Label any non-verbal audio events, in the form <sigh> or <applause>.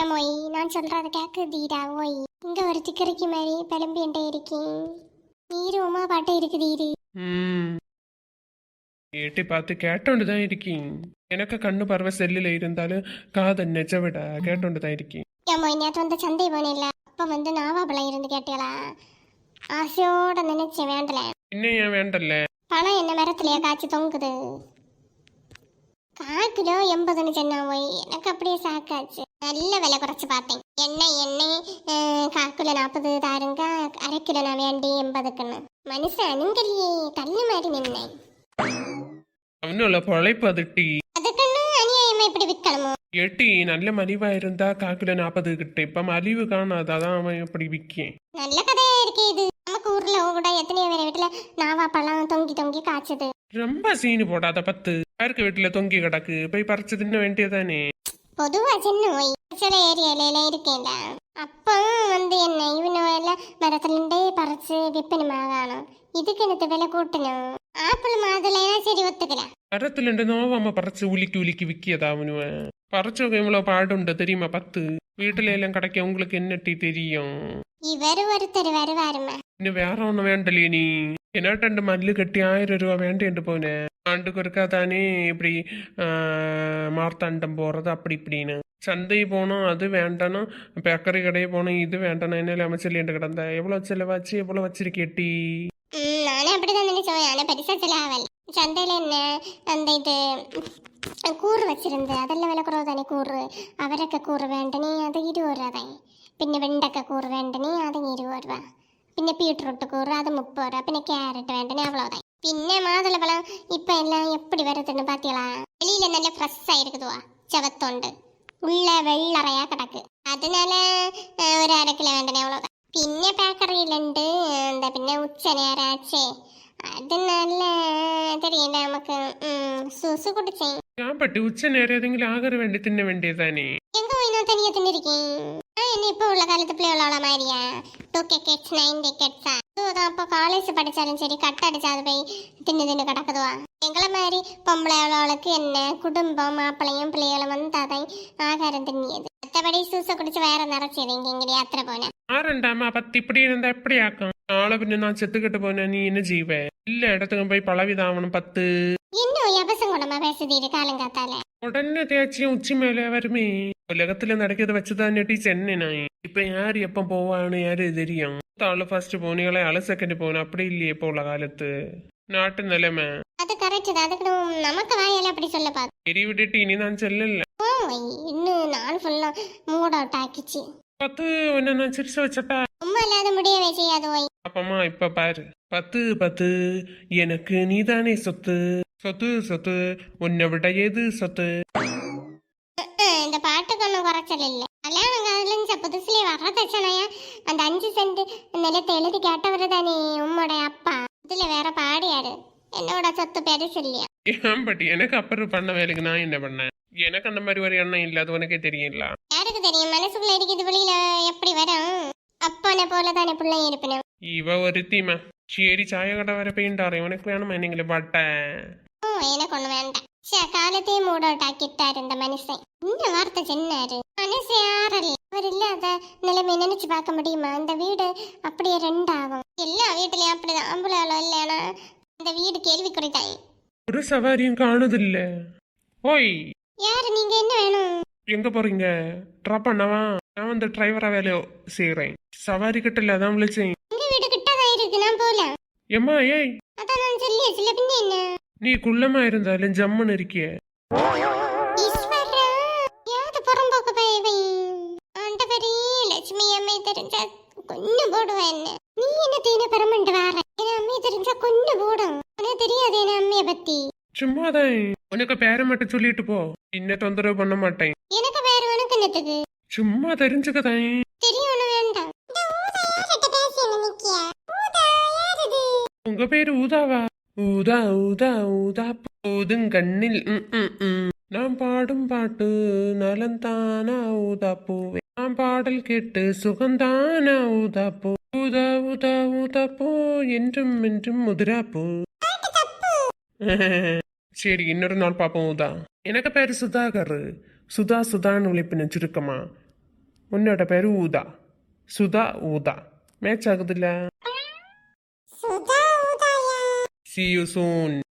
ஏன் மொய் நான் சொல்றத கேக்குதீடா ஓய் இங்க ஒரு திக்கரைக்கு மாதிரி பிளம்பின்ட்டே இருக்கேன் நீரு உமா பாட்டே இருக்குதீரு ம். ஏட்டி பார்த்து கேட்டோண்டு தான் இருக்கீங்க எனக்கு கண்ணு பறவை செல்லில் இருந்தாலும் காதை நெஜ விட கேட்டோண்டு தான் இருக்கீங்க ஏன் மொய் நேற்று வந்து சந்தை போனேன்ல அப்ப வந்து நாவாப்பழம் இருந்து கேட்டீங்களா? ஆசையோட நினைச்சேன் வேண்டல. இன்னும் ஏன் வேண்டல்ல பணம் என்ன மரத்துலயே காய்ச்சி தொங்குது? கால் கிலோ எண்பதுன்னு சொன்னா போய் எனக்கு அப்படியே சாக்காச்சு நல்ல விலை குறைச்சு பார்த்தேன். எண்ணெய் எண்ணெய்? அஹ், கால் கிலோ நாற்பது தாருங்க. அரை கிலோ நான் வேண்டி எண்பதுக்குன்னு. மனுஷன் அணுங்கலையே கல்லு மாதிரி நின்னேன். அவனும் பொழைப்பு அது டீ. அதுக்குன்னு அநியாயமா இப்படி விற்கணுமோ? எட்டி நல்ல மலிவா இருந்தா காக்கில நாற்பது கிட்ட. இப்ப மலிவு காணாது அதான் அவன் இப்படி விற்கேன். நல்ல கதையா இருக்கே இது. நமக்கு ஊர்ல கூட எத்தனையோ பேர் வீட்டுல நாவாப்பழம் தொங்கி தொங்கி காய்ச்சது. ரொம்ப சீனு போடாத பத்து. யாருக்கு வீட்டுல தொங்கி கிடக்கு? போய் பறிச்சு தின்ன வேண்டியதானே பொதுவா சின்ன ஒய் சில ஏரியால இருக்கேன்ல அப்போ வந்து என்ன இவனு எல்லாம் மரத்துலண்டே பறிச்சு விற்பனை காணும் இதுக்கு எனக்கு விலை கூட்டணும் ஆப்பிள் மாதுளைனா சரி ஒத்துக்கலாம் மரத்துல நோவாம பறிச்சு உலுக்கி உலுக்கி விக்கியதா அவனுவன் பறிச்சவங்க இவ்வளவு பாடுண்டு தெரியுமா பத்து வீட்டுல எல்லாம் கிடைக்க உங்களுக்கு என்ன டீ தெரியும் இவர் ஒருத்தர் வருவாருமா இன்னும் வேற ஒண்ணும் வேண்டலையே நீ என்னட்டு மல்லு கட்டி ஆயிரம் ரூபா வேண்டேன்ட்டு போனேன் ஆண்டுக்கு ஒருக்கா தானே இப்படி ஆஹ், மார்த்தாண்டம் போறது அப்படி இப்படின்னு சந்தை போனோம் அது வேண்டாம் பேக்கரி கடையை போனோம் இது வேண்டாம் என்ன அமைச்சல் கிடந்த எவ்வளவு செலவாச்சு எவ்வளவு வச்சிருக்கேட்டி ம், நானும் அப்படிதான் நினைச்சேன் ஆனா பெருசா செலவாகல சந்தையில என்ன அந்த இது கூறு வச்சிருந்து அதெல்லாம் விலை குறவு தானே கூறு அவரக்காய் கூறு வேண்டனே அது இருபது ரூபா தான் പിന്നെ വെണ്ടക്ക കൂറ് വേണ്ടനി അത് ഇരുപത് രൂപ പിന്നെ ബീട്രൂട്ട് കൂറ് അത് മുപ്പത് രൂപ പിന്നെ ക്യാരറ്റ് വേണ്ടനി அவ்வளோதான் പിന്നെ മാതളപ്പഴം ഇപ്പൊ എല്ലാം എപ്പടി വരത്തുണ്ട് പാത്തികളാ വെളിയിലെ നല്ല ഫ്രഷ് ആയിരിക്കുവാ ചവത്തുണ്ട്. ഉള്ള വെള്ളറയാ കിടക്ക്. അതിനാൽ ഒരു അരക്കിലോ വേണ്ടനെ അവളോ പിന്നെ പേക്കറിയിലുണ്ട് എന്താ പിന്നെ ഉച്ചനേരാച്ചേ അത് നല്ല തരിയണ്ട നമുക്ക് സൂസ് കുടിച്ചേ. ഞാൻ പട്ടി ഉച്ചനേരം ഏതെങ്കിലും ആകറി വേണ്ടി തിന്നെ വേണ്ടിയതാനേ എങ്ക പോയിനോ തനിയെ തിന്നിരിക്കേ ആ എന്നെ ഇപ്പൊ ഉള്ള കാലത്ത് പിള്ളേളോളമാരിയാ two K kids nine ഡെക്കറ്റ്സാ two K kids nine K கிட்ஸா தான் அப்போ காலேஜ் படிச்சாலும் சரி கட் அடிச்சாது போய் தின்னு தின்னு கிடக்குதுவா எங்களை மாதிரி பொம்பளைகளோளுக்கு என்ன குடும்பம் மாப்பிள்ளையும் பிள்ளைகளும் வந்தாதான் ஆகாரம் தின்னியது மற்றபடி சூசை குடிச்சு வேற நிறச்சது இங்க இங்கே யாத்திரை போனேன் ஆரண்டாமா பத்து இப்படி இருந்தா எப்படி ஆக்கும் நாளை பின்ன நான் செத்துக்கிட்டு போனேன் நீ என்ன ஜீவ இல்ல இடத்துக்கு போய் பழவிதாவணும் பத்து இன்னும் எபசங்குணமா பேசுதீரு காலங்காத்தால உடனே தேய்ச்சியும் உச்சி மேலே வருமே உலகத்துல நடக்கிறத வச்சுதான் நெட்டி சென்னை நான் இப்ப யார் எப்ப போவான்னு யாரு தெரியும் ஃபர்ஸ்ட் போனீங்களே? அலை செகண்ட் போன அப்படி இல்லையே இப்போ உள்ள காலத்து. நாட்டு நிலைமை. அது கரெக்ட் தான். அதுக்கு நமக்கு வாயால அப்படி சொல்ல பார்த்து எரி விட்டுட்டு இனி நான் செல்லல இன்னும் நாள் ஃபுல்லா மூட் அவுட் ஆக்கிச்சு. பத்து உன்னை நான் சிரிச்சு வச்சப்ப சும்மா இல்லாத முடியவே செய்யாது ஒய் அப்பமா இப்ப பாரு. பத்து பத்து. எனக்கு நீதானே சொத்து. சொத்து சொத்து. உன்னை விட எது சொத்து? இந்த பாட்டுக்கு ஒன்றும் குறைச்சல் இல்லை. காதலிஞ்ச புதுசுலேயே வர்றதச்சனையா அந்த அஞ்சு சென்ட் நிலத்தை எழுதி கேட்டவர் தானே உம்மோடைய அப்பா. இதுல வேற பாடியாரு. என்னோட சொத்து பெருசு இல்லையா ஏன் பட்டி? எனக்கு அப்புறம் பண்ண வேலைக்கு நான் என்ன பண்ணேன்? எனக்கு அந்த மாதிரி ஒரு எண்ணம் இல்லை. அது உனக்கே தெரியல. யாருக்கு தெரியும்? மனசுக்குள்ள இருக்குது வெளியில எப்படி வரும்? அப்பனை போல தானே பிள்ளை இருப்பினும். இவ ஒரு தீமா சரி சாய கடை வர பெயிண்டாரு. உனக்கு வேணுமா? நீங்களே பட்டை. ஓ எனக்கு ஒண்ணு அவுட் ஆக்கிட்டாரு இந்த மனுஷன். இந்த வார்த்தை சொன்னாரு? மனசு யாரல்ல அவர் இல்லாத நிலைமை நினைச்சு பார்க்க முடியுமா? இந்த வீடு அப்படியே ரெண்டாகும். எல்லா வீட்டுலயும் அப்படிதான். ஆம்பளை இல்லையானா? இந்த வீடு கேள்விக்குறிதான் ஒரு சவாரியும் காணுதில்ல. ஓய்! யாரு நீங்க என்ன வேணும்? எங்க போறீங்க? ட்ராப் பண்ணவா? நான் வந்து டிரைவரா வேலை செய்யறேன் சவாரி கிட்ட அதான் விழிச்சேன். எங்க வீடு கிட்டதான் இருக்கு. நான் போலாம் எம்மா ஏய்! அதான் நான் சொல்லியாச்சுல பின்ன என்ன? நீ குள்ளமா இருந்தாலும் ஜம்முன்னு இருக்கிய. ஈஸ்வரா யாது புறம்போக்கு பயவை ஆண்டவரே லட்சுமி அம்மை தெரிஞ்சா கொண்டு போடுவா என்ன நீ என்ன தீன பெறமண்டு வார? என் அம்மையை தெரிஞ்சா கொண்டு போடும். உனக்கு தெரியாது என் அம்மைய பத்தி. சும்மாதான். உனக்கு பேரை மட்டும் சொல்லிட்டு போ. இன்ன தொந்தரவு பண்ண மாட்டேன். எனக்கு வேற உனக்கு என்னத்துக்கு? சும்மா தெரிஞ்சுக்கதான். தெரியும் ஒண்ணு வேண்டாம். என்ன உங்க பேரு ஊதாவா? ஊதா ஊதா ஊதா ஊதுங்கண்ணில் ம், நான் பாடும் பாட்டு நலந்தானா ஊதா பூவே. நான் பாடல் கேட்டு சுகந்தானா ஊதா பூ. ஊதா ஊதா ஊதா பூ என்றும் என்றும் முதிரா பூ. <laughs> சரி இன்னொரு நாள் பார்ப்போம் ஊதா. எனக்கு பேரு சுதாகர். சுதா சுதான்னு விழிப்பின சுருக்கமா. உன்னோட பேரு ஊதா. சுதா ஊதா. மேட்ச் ஆகுதுல்ல? சுதா உதயா சி யூ சூன்